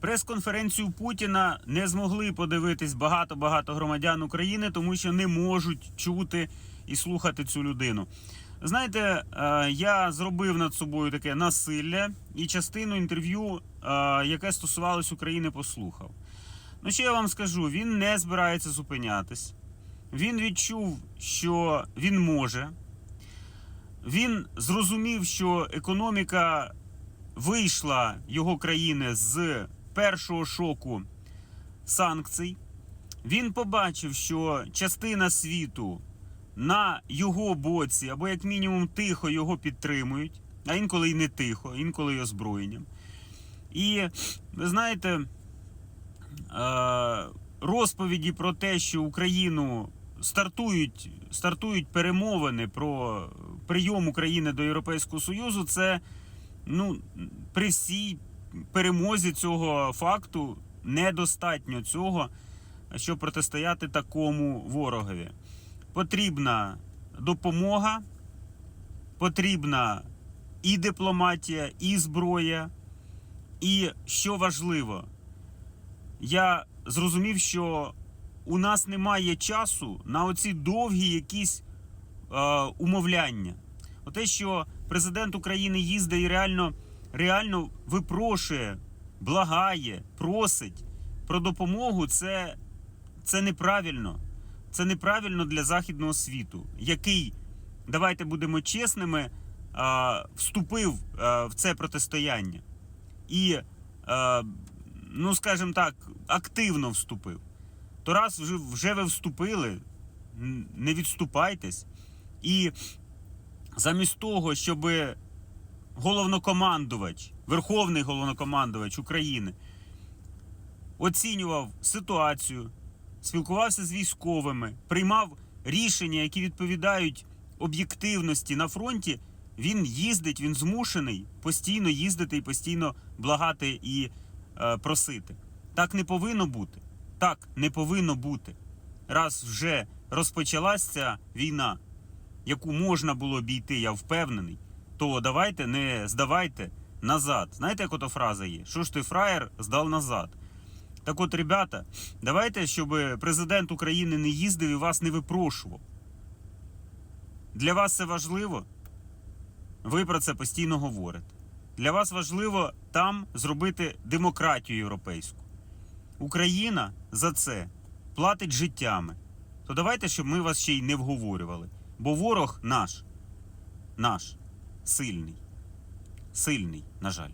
Прес-конференцію Путіна не змогли подивитись багато-багато громадян України, тому що не можуть чути і слухати цю людину. Знаєте, е, я зробив над собою таке насилля і частину інтерв'ю, е, яке стосувалось України, послухав. Ну, що я вам скажу, він не збирається зупинятись. Він відчув, що він може. Він зрозумів, що економіка вийшла його країни з першого шоку санкцій. Він побачив, що частина світу на його боці, або як мінімум тихо його підтримують, а інколи й не тихо, інколи й озброєнням. І ви знаєте, е, розповіді про те, що Україну стартують, стартують перемовини про прийом України до Європейського Союзу, це ну, при всій перемозі цього факту недостатньо цього, щоб протистояти такому ворогові. Потрібна допомога, потрібна і дипломатія, і зброя. І що важливо, я зрозумів, що у нас немає часу на оці довгі якісь е, умовляння. Оте, що президент України їздить і реально, реально випрошує, благає, просить про допомогу, це, це неправильно. Це неправильно для західного світу, який, давайте будемо чесними, вступив в це протистояння. І, ну скажімо так, активно вступив. То раз вже, вже ви вступили, не відступайтесь. І замість того, щоб головнокомандувач, верховний головнокомандувач України оцінював ситуацію, спілкувався з військовими, приймав рішення, які відповідають об'єктивності на фронті, він їздить, він змушений постійно їздити і постійно благати і е, просити. Так не повинно бути. Так не повинно бути. Раз вже розпочалась ця війна, яку можна було обійти, я впевнений, то давайте не здавайте назад. Знаєте, як ото фраза є? Що ж ти фраєр здав назад? Так от, ребята, давайте, щоб президент України не їздив і вас не випрошував. Для вас це важливо? Ви про це постійно говорите. Для вас важливо там зробити демократію європейську. Україна за це платить життями. То давайте, щоб ми вас ще й не вговорювали. Бо ворог наш, наш, сильний. Сильний, на жаль.